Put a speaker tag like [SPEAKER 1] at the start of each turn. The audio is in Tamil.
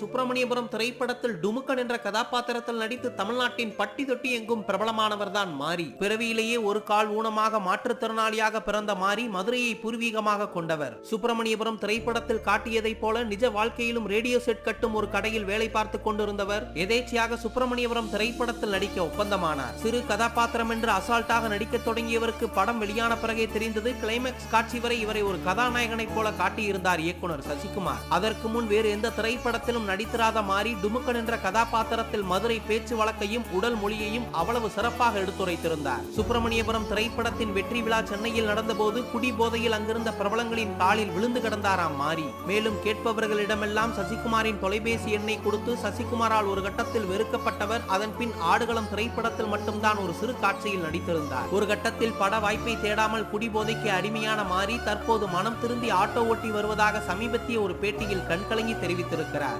[SPEAKER 1] சுப்பிரமணியபுரம் திரைப்படத்தில் டுமுக்கன் என்ற கதாபாத்திரத்தில் நடித்து தமிழ்நாட்டின் பட்டி தொட்டி எங்கும் பிரபலமானவர் தான் மாரி. பிறவியிலேயே ஒரு கால் ஊனமாக மாற்றுத்திறனாளியாக பிறந்த மாரி மதுரையை பூர்வீகமாக கொண்டவர். சுப்பிரமணியபுரம் திரைப்படத்தில் காட்டியதைப் போல நிஜ வாழ்க்கையிலும் ரேடியோ செட் கட்டும் ஒரு கடையில் வேலை பார்த்துக் கொண்டிருந்தவர் எதேச்சையாக சுப்பிரமணியபுரம் திரைப்படத்தில் நடிக்க ஒப்பந்தமானார். சிறு கதாபாத்திரம் என்று அசால்ட்டாக நடிக்க தொடங்கியவருக்கு படம் வெளியான பிறகே தெரிந்தது. கிளைமேக்ஸ் காட்சி வரை இவரை ஒரு கதாநாயகனைப் போல காட்டியிருந்தார் இயக்குனர் சசிகுமார். அதற்கு முன் வேறு எந்த திரைப்படத்திலும் நடித்திராத மாறி டுமுக்கன் என்ற கதாபாத்திரத்தில் மதுரை பேச்சு வழக்கையும் உடல் மொழியையும் அவ்வளவு சிறப்பாக எடுத்துரைத்திருந்தார். சுப்பிரமணியபுரம் திரைப்படத்தின் வெற்றி விழா சென்னையில் நடந்தபோது குடி போதையில் அங்கிருந்த பிரபலங்களின் காலில் விழுந்து கிடந்தாராம் மாறி மேலும் கேட்பவர்களிடமெல்லாம் சசிகுமாரின் தொலைபேசி எண்ணை கொடுத்து சசிகுமாரால் ஒரு கட்டத்தில் வெறுக்கப்பட்டவர் அதன் பின் ஆடுகளம் திரைப்படத்தில் மட்டும்தான் ஒரு சிறு காட்சியில் நடித்திருந்தார். ஒரு கட்டத்தில் பட வாய்ப்பை தேடாமல் குடிபோதைக்கு அடிமையான மாறி தற்போது மனம் திருந்தி ஆட்டோ ஓட்டி வருவதாக சமீபத்திய ஒரு பேட்டியில் கண்கலங்கி தெரிவித்திருக்கிறார்.